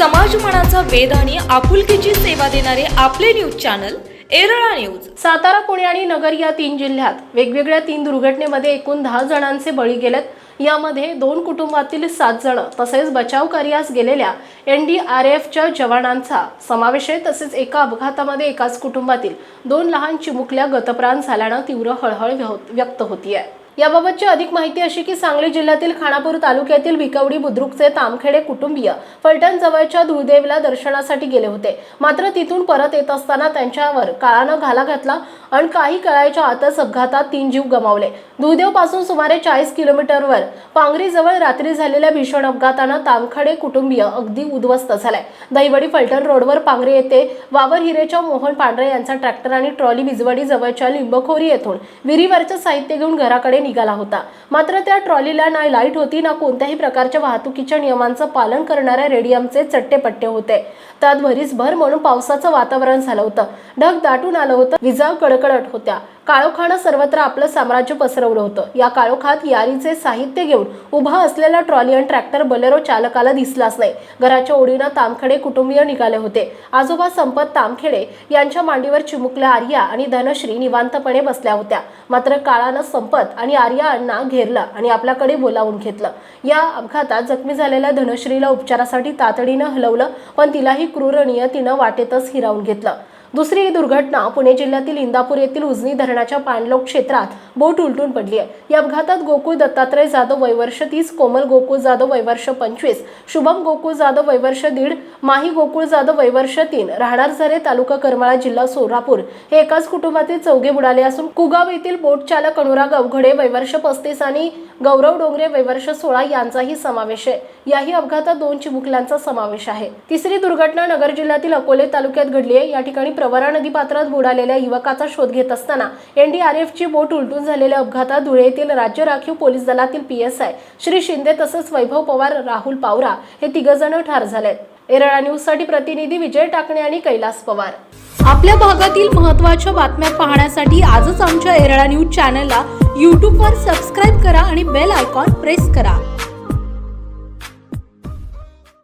मनाचा वेध आणि आपुलकीची सेवा देणारे आपले news channel Erala news. Satara Pune आणि नगर या तीन जिल्ह्यात वेगवेगळ्या तीन दुर्घटनेमध्ये एकूण दहा जणांचे बळी गेलेत. यामध्ये दोन कुटुंबातील सात जण तसेच बचाव कार्यास गेलेल्या एन डी आर एफच्या जवानांचा समावेश आहे. तसेच एका अपघातामध्ये एकाच कुटुंबातील दोन लहान चिमुकल्या गतप्राण झाल्यानं तीव्र हळहळ व्यक्त व्यक्त आहे याबाबतची अधिक माहिती अशी की सांगली जिल्ह्यातील खानापूर तालुक्यातील भिकवडी बुद्रुकचे तामखेडे कुटुंबीय फलटण जवळच्या धुळदेवला दर्शनासाठी गेले होते. मात्र तिथून परत येत असताना त्यांच्यावर काळानं घाला घातला आणि काही काळाच्या आतच अपघातात तीन जीव गमावले. धुळदेवपासून सुमारे चाळीस किलोमीटरवर पांगरीजवळ रात्री झालेल्या भीषण अपघातानं तामखडे कुटुंबीय अगदी उद्ध्वस्त झालाय दहिवडी फलटण रोडवर पांगरी येथे वावर हिरेच्या मोहन पांढरे यांचा ट्रॅक्टर आणि ट्रॉली बिजवडी जवळच्या लिंबखोरी येथून विहिरीवरचं साहित्य घेऊन घराकडे निघाला होता. मात्र त्या ट्रॉलीला ना लाइट होती ना कोणत्याही प्रकारच्या वाहतुकीच्या नियमांचं पालन करणाऱ्या रेडियमचे चट्टेपट्टे होते. त्यात भरीसभर म्हणून पावसाचं वातावरण झालं होतं. ढग दाटून आलं होतं. विजा कडकडत होत्या. काळोखानं सर्वत्र आपलं साम्राज्य पसरवलं होतं. या काळोखात यारीचे साहित्य घेऊन उभा असलेला ट्रॉली आणि ट्रॅक्टर बलेरो चालकाला दिसलाच नाही. घराच्या ओढीनं तामखेडे कुटुंबीय निघाले होते. आजोबा संपत तामखेडे यांच्या मांडीवर चिमुकल्या आर्या आणि धनश्री निवांतपणे बसल्या होत्या. मात्र काळानं संपत आणि आर्या अण्णा घेरलं आणि आपल्याकडे बोलावून घेतलं. या अपघातात जखमी झालेल्या धनश्रीला उपचारासाठी तातडीनं हलवलं पण तिलाही क्रूर नियतीनं वाटेतच हिरावून घेतलं. दुसरी ही दुर्घटना पुणे जिल्ह्यातील इंदापूर येथील उजनी धरणाच्या पाणलोक क्षेत्रात बोट उलटून पडली आहे. या अपघातात गोकुळ दत्तात्रय जाधव वैवर्ष तीस कोमल गोकुळ जाधव वैवर्ष पंचवीस शुभम गोकुळ जाधव वैवर्ष दीड माही गोकुळ जाधव वैवर्ष तीन राहणार झरे तालुका करमाळा जिल्हा सोलापूर हे एकाच कुटुंबातील चौघे बुडाले असून कुगाव येथील बोट चालक अनुराग अवघडे वयवर्ष पस्तीस आणि गौरव डोंगरे वैवर्ष सोळा यांचाही समावेश आहे. याही अपघातात दोन चिमुकल्यांचा समावेश आहे. तिसरी दुर्घटना नगर जिल्ह्यातील अकोले तालुक्यात घडली आहे. या ठिकाणी प्रवरा नदी पात्रात बुडालेल्या युवकाचा शोध घेत असताना एनडीआरएफची बोट उलटून झालेल्या अपघातात धुळे येथील राज्य राखीव पोलीस दलातील पीएसआय श्री शिंदे तसंच वैभव पवार राहुल पावरा हे तिघजण ठार झालेत. एरळा न्यूजसाठी प्रतिनिधी विजय टाकणे आणि कैलास पवार. आपल्या भागातील महत्त्वाच्या बातम्या पाहण्यासाठी आजच आमच्या एरळा न्यूज चॅनलला यूट्यूबवर सबस्क्राईब करा आणि बेल आयकॉन प्रेस करा.